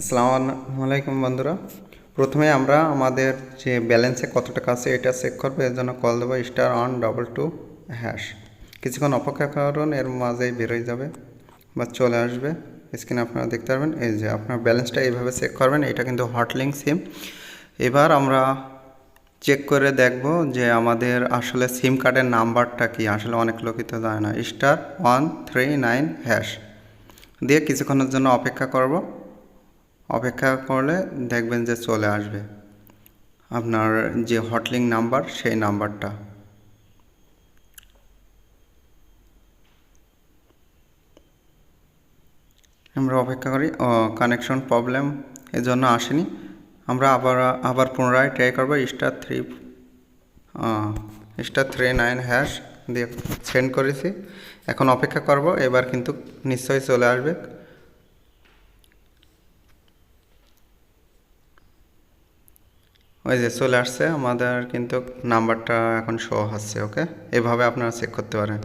আসসালামু আলাইকুম বন্ধুরা। প্রথমে আমরা আমাদের যে ব্যালেন্সে কত টাকা আছে এটা চেক করব, এর জন্য কল দেবো star one double two hash কিছুক্ষণ অপেক্ষা করুন, এর মাঝেই বেরোয় যাবে বা চলে আসবে। স্ক্রিনে আপনারা দেখতে পারবেন, এই যে আপনার ব্যালেন্সটা এইভাবে চেক করবেন, এটা কিন্তু হটলিং সিম এবার আমরা চেক করে দেখব যে আমাদের আসলে সিম কার্ডের নাম্বারটা কি, আসলে অনেক লোকই তো জানে না। Star one three nine hash দিয়ে কিছুক্ষণের জন্য অপেক্ষা করব। অপেক্ষা করলে দেখবেন যে চলে আসবে। আপনার যে হটলিং নাম্বার, সেই নাম্বারটা। আমরা অপেক্ষা করি কানেকশন প্রবলেম এর জন্য আসেনি। আমরা আবার আবার পুনরায় ট্রাই করব star three star three nine hash দিয়ে সেন্ড করেছি। এখন অপেক্ষা করব, এবার কিন্তু নিশ্চয়ই চলে আসবে। ওই যে চলে আসছে, আমাদের কিন্তু নাম্বারটা এখন শো হচ্ছে ওকে এভাবে আপনারা চেক করতে পারেন।